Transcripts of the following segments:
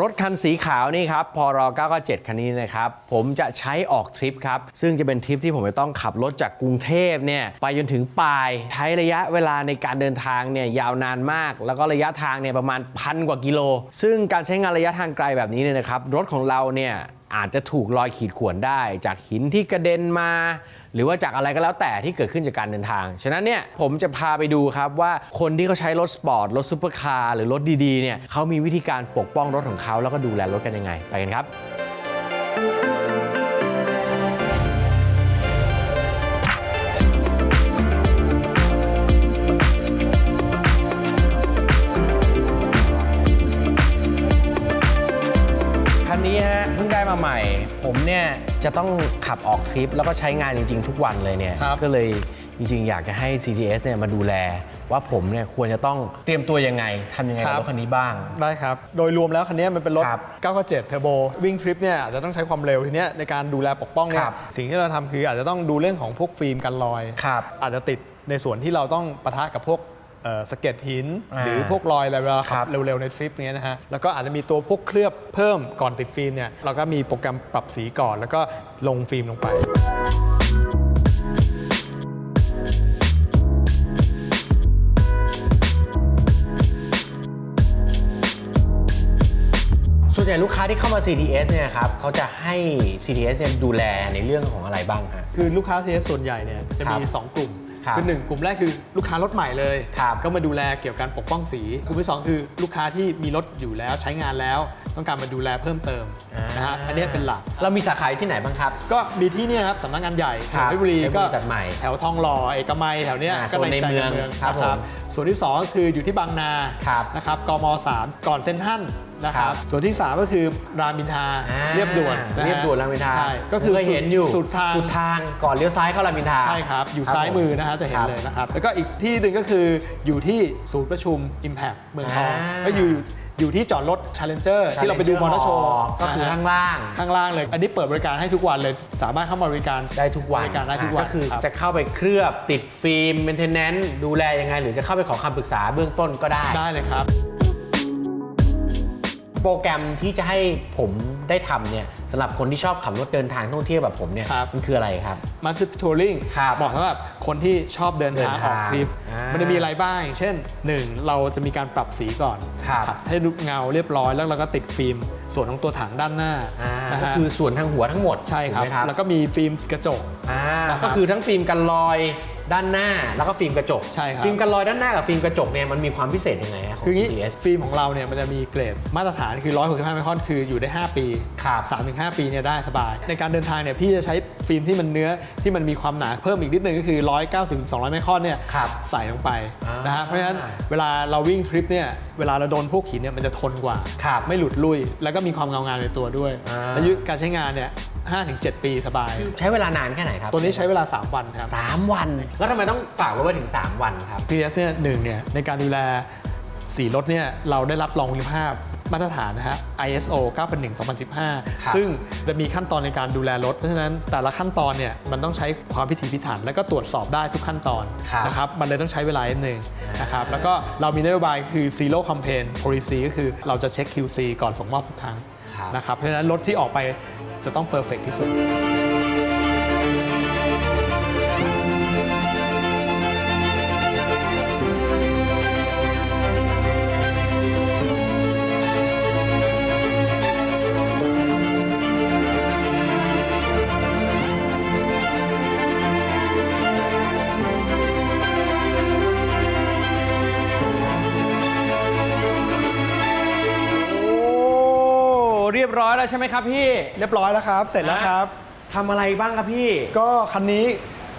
รถคันสีขาวนี่ครับพอร997 คันนี้นะครับ ผมจะใช้ออกทริปครับ ซึ่งจะเป็นทริปที่ผมจะต้องขับรถจากกรุงเทพเนี่ยไปจนถึงปลาย ใช้ระยะเวลาในการเดินทางเนี่ยยาวนานมาก แล้วก็ระยะทางเนี่ยประมาณพันกว่ากิโล ซึ่งการใช้งานระยะทางไกลแบบนี้เนี่ยนะครับ รถของเราเนี่ย อาจจะถูกรอยขีดข่วนได้ จากหินที่กระเด็นมา หรือว่าจากอะไรก็แล้วแต่ที่เกิดขึ้นจากการเดินทาง ฉะนั้นเนี่ยผมจะพาไปดูครับว่าคนที่เขาใช้รถสปอร์ตรถซูเปอร์คาร์หรือรถดีๆเนี่ยเขามีวิธีการปกป้องรถของเขาแล้วก็ดูแลรถกันยังไง ไปกันครับ มาใหม่ ผมเนี่ยจะต้องขับออกทริป แล้วก็ใช้งานจริง ๆ ทุกวันเลยเนี่ยครับ ก็เลยจริง ๆ อยากจะให้ CTS เนี่ยมาดูแล ว่าผมเนี่ยควรจะต้องเตรียมตัวยังไงทำยังไงกับรถคันนี้บ้าง ได้ครับ โดยรวมแล้วคันนี้มันเป็นรถ ครับ997 เทอร์โบ วิ่งทริปเนี่ยอาจจะต้องใช้ความเร็วทีเนี้ยในการดูแลปกป้องเนี่ครัยบสิ่งที่เราทำคืออาจจะต้องดูเรื่องของพวกฟิล์มกันรอย ครับอาจจะติดในส่วนที่เราต้องปะทะกับพวกเอ่อ สะเก็ดหินอ่าหรือพวกรอยอะไรเวลาครัขับบเร็วๆในทริปเนี้ยนะฮะแล้วก็อาจจะมีตัวพวกเคลือบเพิ่มก่อนติดฟิล์มเนี่ยเราก็มีโปรแกรมปรับสีก่อน แล้วก็ลงฟิล์มลงไปส่วนใหญ่ลูกค้าที่เข้ามา CTS เนี่ยครับเขาจะให้ CTS เนี่ยดูแลในเรื่องของอะไรบ้างฮะคือลูกค้า CS ส่วนใหญ่เนี่ยจะมีครับ2กลุ่ม ครับอหนึ่งกลุ่มแรกคือลูกค้ารถใหม่เลยครับก็มาดูแลเกี่ยวกับการปกป้องสีกลุ่มที่2คือลูกค้าที่มีรถอยู่แล้วใช้งานแล้ว ต้องการมาดูแลเพิ่มเติมนะฮะอันเนี้ยเป็นหลัก เรามีสาขาอยู่ที่ไหนบ้างครับ ก็มีที่เนี่ยนะครับสำนักงานใหญ่ครับเพชรบุรีเพชรบุรีก็ตัดใหม่แถวทองหล่อเอกมัยแถวเนี้ยอ่าก็โซนในใจเมืองนะครับผมส่วนที่2ก็คืออยู่ที่บางนาครับนะครับกม 3 ก่อนเซ็นทรัลนะคครัรับบส่วนที่ 3 ก็คือรามอินทราอ่าเรียบด่วนนะฮะเรียบด่วนรามอินทราใช่ก็คือผมเคยเห็นอยู่สุดทางสุดทางก่อนเลี้ยวซ้ายเข้ารามอินทราใช่ครับ อยู่ครับซ้ายมือผมนะฮะจะเห็นครับเลยนะครับ แล้วก็อีกที่หนึ่งก็คืออยู่ที่ศูนย์ประชุม Impact เมืองทองอ่าก็อยู่ อยู่ที่จอดรถ Challenger ที่เราไปดูมอเตอร์โชว์ก็คือข้างล่างข้างล่างเลย อันนี้เปิดบริการให้ทุกวันเลย สามารถเข้ามาบริการได้ทุกวันบริการได้ทุกวันก็คือรับจะเข้าไปเคลือบติดฟิล์มเมนเทนแนนซ์ดูแลยังไง หรือจะเข้าไปขอคำปรึกษาเบื้องต้นก็ได้ได้เลยครับ โปรแกรมที่จะให้ผมได้ทำเนี่ยสำหรับคนที่ชอบขับรถเดินทางท่องเที่ยวแบบผมเนี่ยครับ มันคืออะไรครับ มาส t ทัวริงครับเหมาะสำหรับคนที่ชอบเดินทางเดินอทางอกทริปมันจะมีอะไรบ้างอย่างเช่น 1 เราจะมีการปรับสีก่อนครับ ขัดให้ดูเงาเรียบร้อยแล้วเราก็ติดฟิล์ม ส่วนของตัวถังด้านหน้าอ่านะก็ฮะคือส่วนทางหัวทั้งหมดใช่ครับ ถูกไหมแล้วก็มีฟิล์มกระจก อ่านะครับก็คือทั้งฟิล์มกันรอยด้านหน้าแล้วก็ฟิล์มกระจกใช่ครับ ฟิล์มกันรอยด้านหน้ากับฟิล์มกระจกเนี่ยมันมีความพิเศษยังไงฮะของคืองี้ CTS ฟิล์มของเราเนี่ยมันจะมีเกรดมาตรฐานคือ 165ไมครอนคืออยู่ได้ 5 ปี ครับ3-5 ปีเนี่ยได้สบาย ในการเดินทางเนี่ยพี่จะใช้ ฟิล์มที่มันเนื้อที่มันมีความหนาเพิ่มอีกนิดนึงก็คือ 190-200 ไมครอนเนี่ยครับใส่ลงไปอ่านนะฮะเพราะฉะนั้นเวลาเราวิ่งทริปเนี่ยเวลาเราโดนพวกหินเนี่ยมันจะทนกว่าครับไม่หลุดลุ่ยแล้วก็มีความเงางามในตัวด้วยอ่าอายุการใช้งานเนี่ย5-7 ปีสบาย ใช้เวลานานแค่ไหนครับ ตัวนี้ใช้เวลา 3 วันครับสามวัน แล้วทำไมต้องฝากไว้ไว้ถึง 3 วันครับ PS เนี่ยหนึ่งเนี่ยในการดูแลสีรถเนี่ยเราได้รับรองคุณภาพ มาตรฐานนะฮะ ISO 9001ครับ2015 ซึ่งจะมีขั้นตอนในการดูแลรถ เพราะฉะนั้นแต่ละขั้นตอนเนี่ยมันต้องใช้ความพิถีพิถัน แล้วก็ตรวจสอบได้ทุกขั้นตอนครับนะครับมันเลยต้องใช้เวลาหนึ่งอ่านนะครับแล้วก็เรามีนโยบายคือ zero complaint policy ก็คือเราจะเช็ค QC ก่อนส่งมอบทุกครั้งครับนะครับเพราะฉะนั้นรถที่ออกไปจะต้อง perfect ที่สุด รียบร้อยแล้วใช่ไหมครับพี่เรียบร้อยแล้วครับ เสร็จแล้วครับ ทำอะไรบ้างครับพี่ ก็คันนี้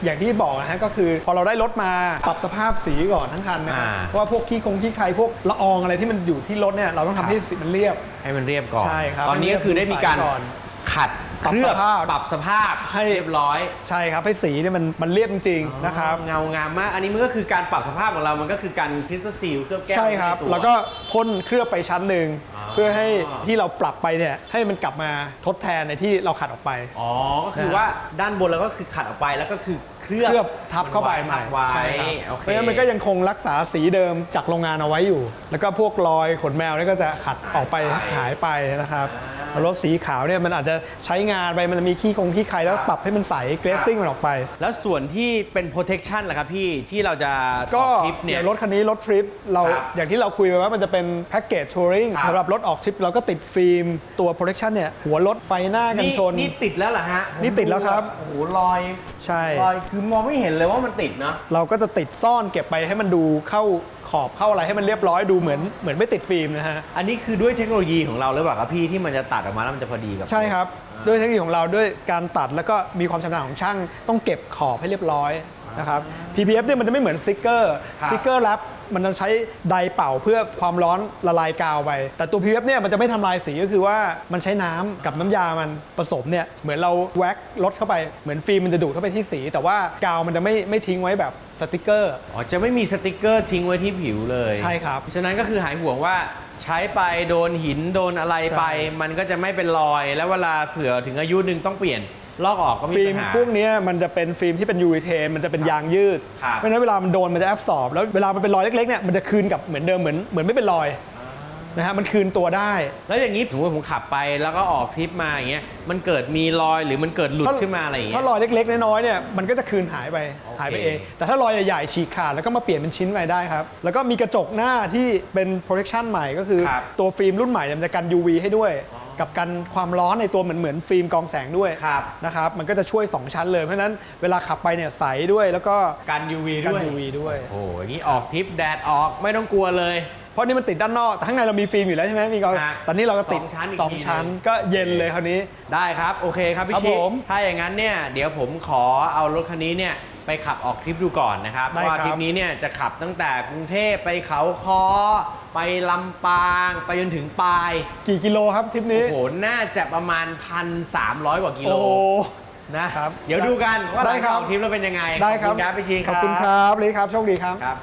อย่างที่บอกนะฮะก็คือพอเราได้รถมาปรับสภาพสีก่อนทั้งคันนะฮะอ่าเพราะว่าพวกขี้คงขี้ใครพวกละอองอะไรที่มันอยู่ที่รถเนี่ยเราต้องครัทำบให้สีมันเรียบ ให้มันเรียบก่อนใช่ครับตอนนี้ก็คือได้มีการให้มันเรียบก่อนขัดปรับเคลือบสภาพปรับสภาพให้ เรียบร้อยใช่ครับให้สีเนี่ยมันมันเรียบจริงๆนะครับ เงางามมาก อันนี้มันก็คือการปรับสภาพของเรา มันก็คือการคริสตัลซีลเคลือบแก้วใช่ครับ ในตัว แล้วก็พ่นเคลือบไปชั้นหนึ่งอ๋อ เพื่อให้ที่เราปรับไปเนี่ยให้มันกลับมาทดแทนในที่เราขัดออกไป อ๋อ ก็คือนะฮะว่าด้านบนเราก็คือขัดออกไปแล้วก็คือเคลือบเคลือบทับเข้าไปใหม่ทับไว้ใช่ครับโอเคเพราะฉะนั้นมันก็ยังคงรักษาสีเดิมจากโรงงานเอาไว้อยู่ แล้วก็พวกรอยขนแมวนี่ก็จะขัดออกไปหายไปนะครับแล้ว รถสีขาวเนี่ยมันอาจจะใช้งานไปมันมีขี้คงขี้ใครแล้วปรับให้มันใสเกรซซิ่งมันออกไป แล้วส่วนที่เป็น protection ล่ะครับพี่ที่เราจะก็ออทริปเนี่ยอย่างรถคันนี้รถทริปเราครับอย่างที่เราคุยไปว่ามันจะเป็นแพ็กเกจทัวริงครับ สำหรับรถออกทริปเราก็ติดฟิล์มตัว protection เนี่ยหัวรถไฟหน้ากันชน นี่ติดแล้วเหรอฮะนี่ติดแล้วครับ โอ้โหรอยใช่ รอยคือมองไม่เห็นเลยว่ามันติดเนาะ เราก็จะติดซ่อนเก็บไปให้มันดูเข้า ขอบเข้าอะไรให้มันเรียบร้อยดูเหมือนเหมือนไม่ติดฟิล์มนะฮะ อันนี้คือด้วยเทคโนโลยีของเราหรือเปล่าครับพี่ที่มันจะตัดออกมาแล้วมันจะพอดีกับ ใช่ครับ ด้วยเทคโนโลยีของเราด้วยการตัดแล้วก็มีความชำนาญของช่าง ต้องเก็บขอบให้เรียบร้อยนะครับ PPF เนี่ยมันจะไม่เหมือนสติกเกอร์ ครับ สติกเกอร์แรป มันจะใช้ไดร์เป่าเพื่อความร้อนละลายกาวไป แต่ตัว PPF เนี่ยมันจะไม่ทำลายสีก็คือว่ามันใช้น้ำกับน้ำยามันผสมเนี่ยเหมือนเราแว็กรถเข้าไปเหมือนฟิล์มมันจะดูดเข้าไปที่สี แต่ว่ากาวมันจะไม่ไม่ทิ้งไว้แบบสติกเกอร์ อ๋อ จะไม่มีสติกเกอร์ทิ้งไว้ที่ผิวเลยใช่ครับ ฉะนั้นก็คือหายห่วงว่าใช้ไปโดนหินโดนอะไรไป ใช่ มันก็จะไม่เป็นรอย แล้วเวลาเผื่อถึงอายุหนึ่งต้องเปลี่ยน ลอกออกก็ไม่มีฟิล์มปัญหา พวกเนี้ยมันจะเป็นฟิล์มที่เป็นยูริเทนมันจะเป็นยางยืด ครับ เพราะฉะนั้นเวลามันโดนมันจะแอบสอบ แล้วเวลามันเป็นรอยเล็กๆเนี่ยมันจะคืนกับเหมือนเดิมเหมือนเหมือนไม่เป็นรอย นะฮะมันคืนตัวได้ แล้วอย่างนี้สมมติผมขับไปแล้วก็ออกทริปมาอย่างเงี้ยมันเกิดมีรอยหรือมันเกิดหลุดขึ้นมาอะไรอย่างเงี้ถ้าย รอยเล็ก ๆ น้อยๆเนี่ยมันก็จะคืนหายไปโอเค หายไปเอง แต่ถ้ารอยใหญ่ๆฉีกขาดแล้วก็มาเปลี่ยนเป็นชิ้นใหม่ได้ครับ แล้วก็มีกระจกหน้าที่เป็น protection ใหม่ก็คือ ครับตัวฟิล์มรุ่นใหม่เนี่ยมันจะกัน UV ให้ด้วย กับกันความร้อนในตัวเหมือนเหมือนฟิล์มกรองแสงด้วยครับ นะครับมันก็จะช่วย 2 ชั้นเลยเพราะฉะนั้นเวลาขับไปเนี่ยใสด้วยแล้วก็กัน UV กัน ด้วย UV ด้วย โอ้โหอย่างนี้ออกทริปแดดออกไม่ต้องกลัวเลย เพราะนี่มันติดด้านนอกแต่ข้างในเรามีฟิล์มอยู่แล้วใช่ไหมมีก็ฮะตอนนี้เราก็ติดสองชั้นอีกสองทีหนึ่ง ชั้นก็เย็นเลยคราวนี้ ได้ครับโอเคครับพี่ครับชิผมถ้าอย่างนั้นเนี่ยเดี๋ยวผมขอเอารถคันนี้เนี่ยไปขับออกทริปดูก่อนนะครับเพได้ราะว่าครับทริปนี้เนี่ยจะขับตั้งแต่กรุงเทพไปเขาคอไปลำปาง ไปจนถึงปลายกี่กิโลครับทริปนี้โอ้โหน่าจะประมาณ 1,300 กว่ากิโลโอ้นะครับเดี๋ยวดูกันว่าหได้ลังครัจากบ ออกทริปแล้วเป็นยังไงได้ครับขอบคุณครับพี่ชินขอบคุณครับเลยครับโชคดีครับ ครับ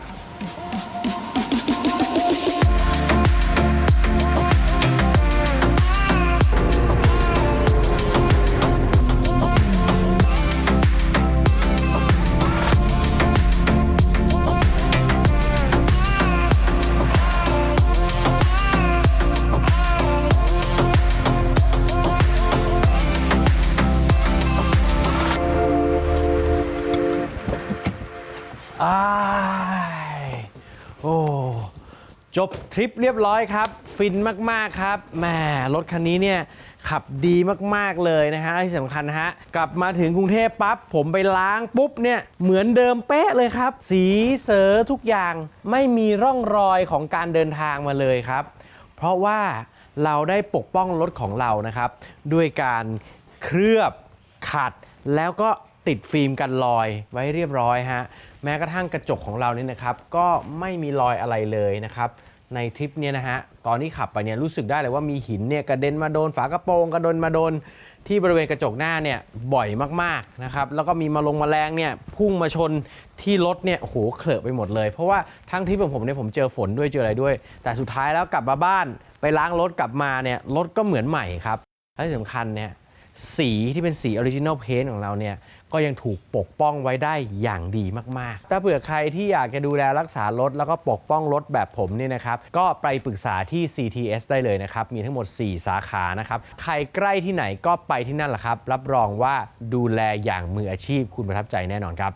จบทริปเรียบร้อยครับ ฟินมาก ๆ ครับแหมรถคันนี้เนี่ยขับดีมาก ๆ เลยนะฮะที่สำคัญฮะ กลับมาถึงกรุงเทพปั๊บ ผมไปล้างปุ๊บเนี่ย เหมือนเดิมเป๊ะเลยครับ สีเสอทุกอย่างไม่มีร่องรอยของการเดินทางมาเลยครับ เพราะว่าเราได้ปกป้องรถของเรานะครับ ด้วยการเคลือบขัดแล้วก็ติดฟิล์มกันรอยไว้เรียบร้อยฮะแม้กระทั่งกระจกของเรานี่นะครับ ก็ไม่มีรอยอะไรเลยนะครับ ในทริปเนี้ยนะฮะตอนที่ขับไปเนี่ยรู้สึกได้เลยว่ามีหินเนี่ยกระเด็นมาโดนฝากระโปรงกระโดนมาโดนที่บริเวณกระจกหน้าเนี่ยบ่อยมากๆนะครับแล้วก็มีมาลงมาแมลงเนี่ยพุ่งมาชนที่รถเนี่ยโหเคลอะไปหมดเลย เพราะว่าทั้งทริปของผมเนี่ยผมเจอฝนด้วยเจออะไรด้วย แต่สุดท้ายแล้วกลับมาบ้าน ไปล้างรถกลับมาเนี่ยรถก็เหมือนใหม่ครับและที่สำคัญเนี่ยสีที่เป็นสีออริจินอลเพนของเราเนี่ย ก็ยังถูกปกป้องไว้ได้อย่างดีมากๆ ถ้าเผื่อใครที่อยากจะดูแลรักษารถ แล้วก็ปกป้องรถแบบผมเนี่ยนะครับก็ไปปรึกษาที่ CTS ได้เลยนะครับ มีทั้งหมด 4 สาขานะครับใครใกล้ที่ไหนก็ไปที่นั่นแหละครับ รับรองว่าดูแลอย่างมืออาชีพคุณประทับใจแน่นอนครับ